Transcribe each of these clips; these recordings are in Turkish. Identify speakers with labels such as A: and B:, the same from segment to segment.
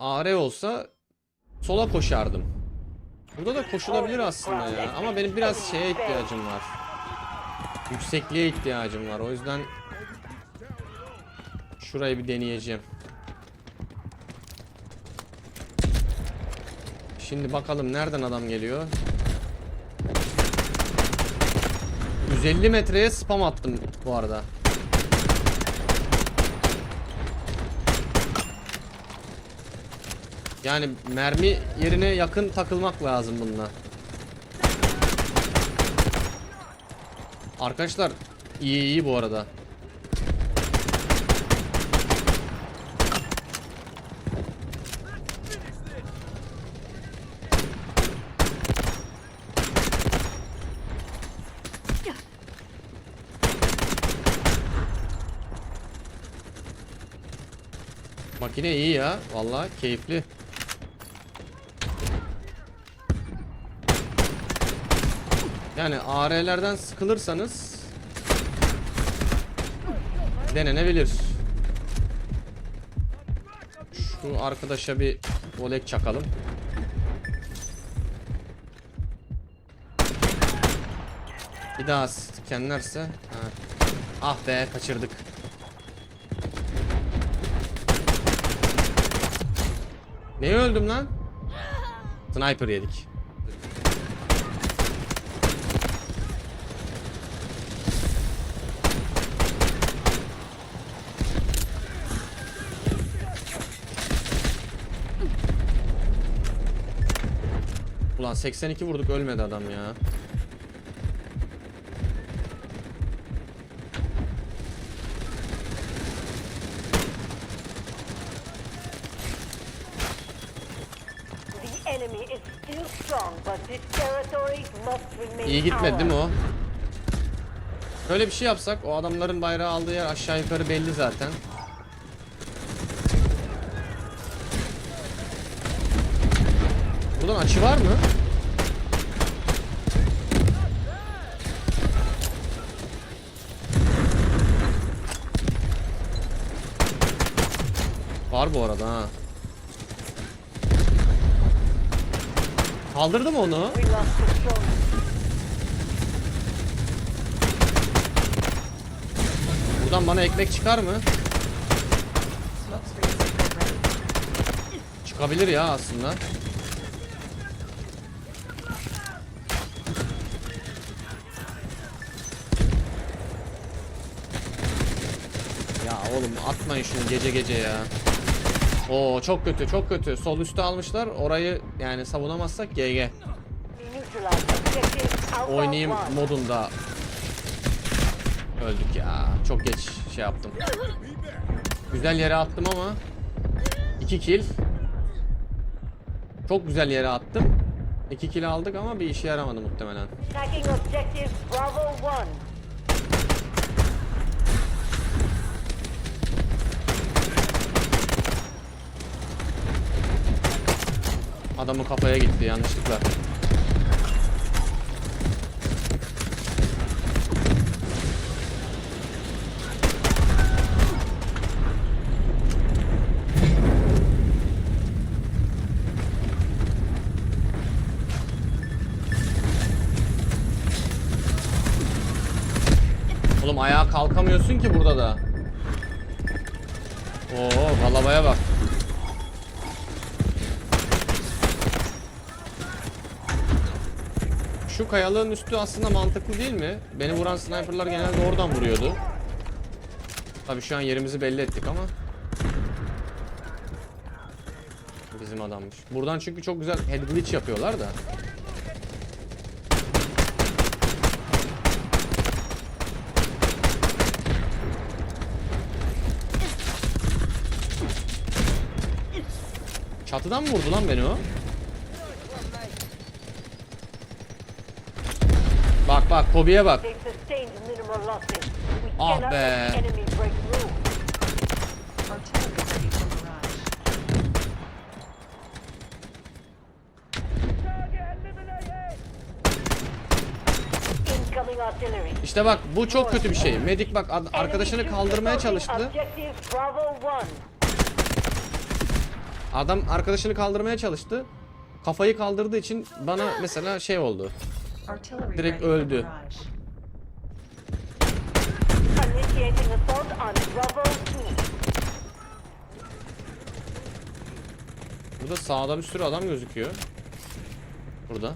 A: AR olsa sola koşardım. Burada da koşulabilir aslında ya. Ama benim biraz şeye ihtiyacım var. Yüksekliğe ihtiyacım var. O yüzden şurayı bir deneyeceğim. Şimdi bakalım nereden adam geliyor. 150 metreye spam attım bu arada. Yani mermi yerine yakın takılmak lazım bununla. Arkadaşlar iyi iyi bu arada. Makine iyi ya. Vallahi keyifli. Yani AR'lerden sıkılırsanız denenebilir. Şu arkadaşa bir volek çakalım. Bir daha skenlerse. Ha. Ah be kaçırdık. Neye öldüm lan? Sniper yedik. Ulan 82 vurduk ölmedi adam ya. İyi gitmedi değil mi o? Böyle bir şey yapsak o adamların bayrağı aldığı yer aşağı yukarı belli zaten. Buradan açı var mı? Var bu arada ha. Kaldırdı mı onu? Buradan bana ekmek çıkar mı? Çıkabilir ya aslında. Ya oğlum atmayın şunu gece gece ya. Oo çok kötü çok kötü. Sol üstü almışlar. Orayı yani savunamazsak GG. Oynayayım modunda öldük ya. Çok geç şey yaptım. Güzel yere attım ama 2 kill. Çok güzel yere attım. 2 kill aldık ama bir işe yaramadı muhtemelen. Adamın kafaya gitti yanlışlıkla. Oğlum ayağa kalkamıyorsun ki burada da. Oo, galabaya bak. Şu kayalığın üstü aslında mantıklı değil mi? Beni vuran sniperlar genelde oradan vuruyordu. Tabii şu an yerimizi belli ettik ama. Bizim adammış. Buradan çünkü çok güzel head glitch yapıyorlar da. Çatıdan mı vurdu lan beni o? Bak bak Kobe'ye bak.
B: They've sustained minimal losses. We
A: Ah
B: cannot
A: be.
B: let the enemy break through.
C: Artillery ready for barrage.
B: Incoming artillery.
A: İşte bak bu çok kötü bir şey. Medik bak ad- arkadaşını kaldırmaya çalıştı. Adam arkadaşını kaldırmaya çalıştı. Kafayı kaldırdığı için bana mesela şey oldu. Direkt öldü.
C: barrage.
B: Initiating assault on Bravo 2.
A: Burada sağda bir sürü adam gözüküyor. Burada.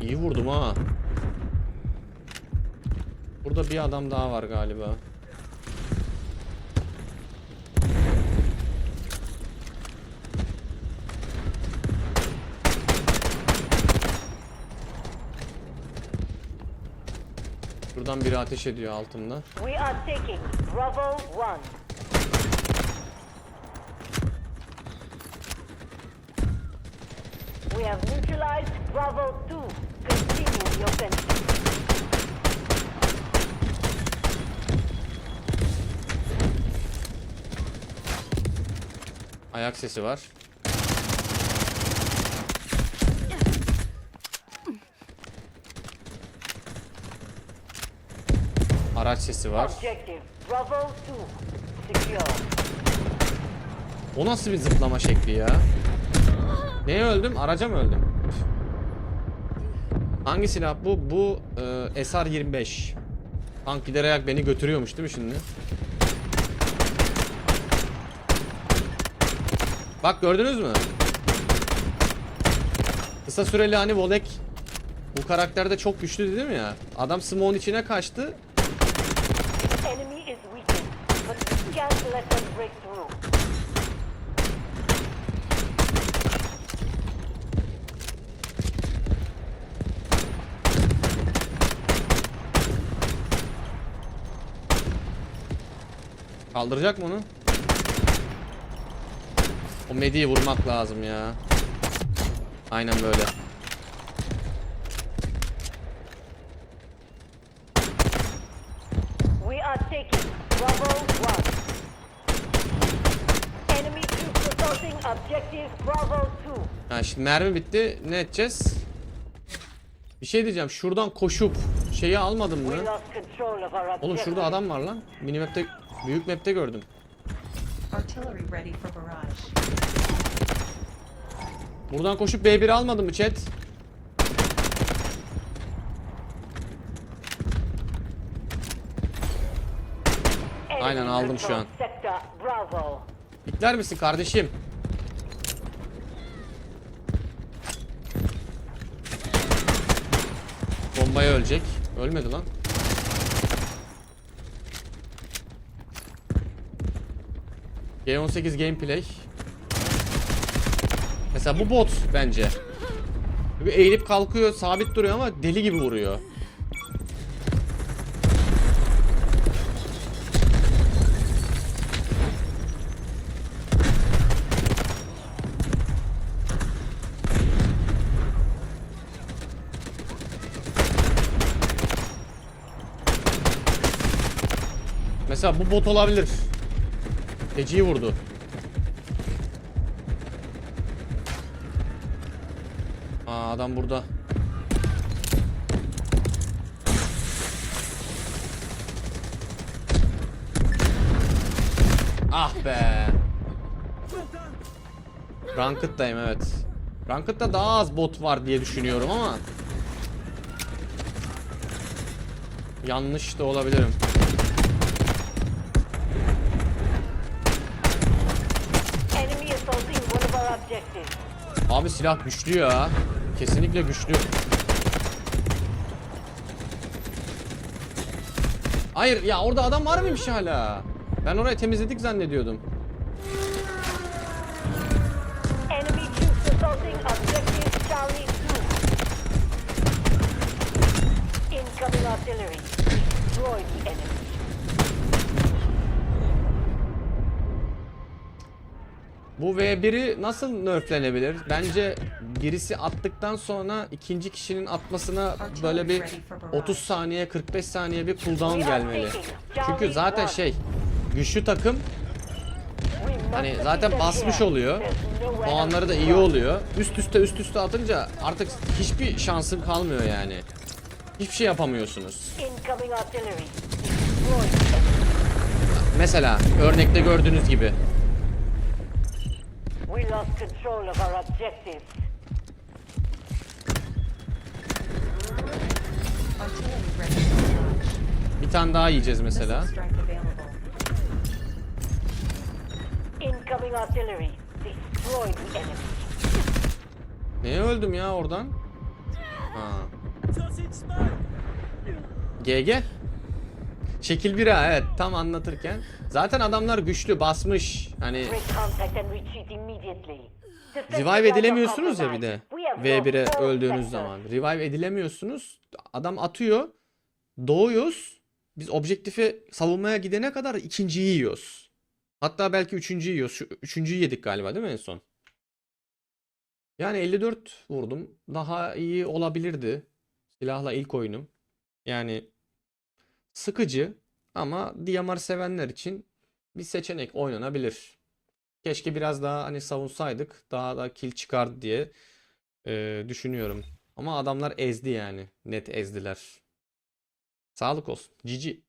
A: İyi vurdum ha. Burada bir adam daha var galiba. Buradan biri ateş ediyor altımda.
B: We are taking Bravo 1. We have neutralized Bravo 2. Continue the offensive.
A: Ayak sesi var. Araç sesi var.
B: Objective Bravo 2. Secure.
A: O nasıl bir zıplama şekli ya? Neye öldüm? Araca mı öldüm? Hangi silah bu? Bu e, SR-25. Tank giderek beni götürüyormuş değil mi şimdi? Bak gördünüz mü? Kısa süreli hani Volek bu karakterde çok güçlü dedim ya. Adam Smoke'un içine kaçtı.
B: Enemy is weakened, but we
A: Kaldıracak mı onu? O Medi'yi vurmak lazım ya. Aynen böyle.
B: We are taking Bravo 1. Enemy troops assaulting objective Bravo 2.
A: Ha şimdi mermi bitti. Ne edeceğiz? Bir şey diyeceğim. Şuradan koşup şeyi almadım mı? Oğlum şurada adam var lan. Minimap'te büyük map'te gördüm. Buradan koşup B1'i almadım mı chat? Aynen, aldım şu an. Bekler misin kardeşim? Bombaya ölecek. Ölmedi lan. G18 gameplay. Mesela bu bot bence. Çünkü eğilip kalkıyor, sabit duruyor ama deli gibi vuruyor. Mesela bu bot olabilir. Feci'yi vurdu. Aa adam burada. Ah be. Ranked'dayım evet. Ranked'da daha az bot var diye düşünüyorum ama yanlış da olabilirim.
B: Enemy assaulting one of our objectives.
A: Abi silah güçlü ya. Kesinlikle güçlü. Hayır ya orada adam var mıymış hala? Ben orayı temizledik zannediyordum.
B: Enemy troops assaulting objective Charlie 2. Incoming artillery. Enemy.
A: Bu V1'i nasıl nerflenebilir? Bence birisi attıktan sonra ikinci kişinin atmasına böyle bir 30 saniye 45 saniye bir cooldown gelmeli. Çünkü zaten şey güçlü takım hani zaten basmış oluyor. Puanları da iyi oluyor. Üst üste üst üste atınca artık hiçbir şansın kalmıyor yani. Hiçbir şey yapamıyorsunuz. Mesela örnekte gördüğünüz gibi.
B: We lost control of our objectives.
A: Bir tane daha yiyeceğiz mesela.
C: Missile strike available.
B: Incoming artillery. Destroy the enemy.
A: Neye öldüm ya oradan? Ha. GG. Şekil 1 ha evet tam anlatırken. Zaten adamlar güçlü basmış. Hani revive edilemiyorsunuz ya bir de.
B: compromised. We have
A: V1'e
B: lost all
A: öldüğünüz zaman. Revive edilemiyorsunuz. Adam atıyor. Doğuyoruz. Biz objektifi savunmaya gidene kadar ikinciyi yiyoruz. Hatta belki üçüncüyü yiyoruz. Şu üçüncüyü yedik galiba değil mi en son? Yani 54 vurdum. Daha iyi olabilirdi. Silahla ilk oyunum. Yani sıkıcı ama DMR sevenler için bir seçenek oynanabilir. Keşke biraz daha hani savunsaydık daha da kill çıkardı diye e, düşünüyorum. Ama adamlar ezdi yani. Net ezdiler. Sağlık olsun. GG.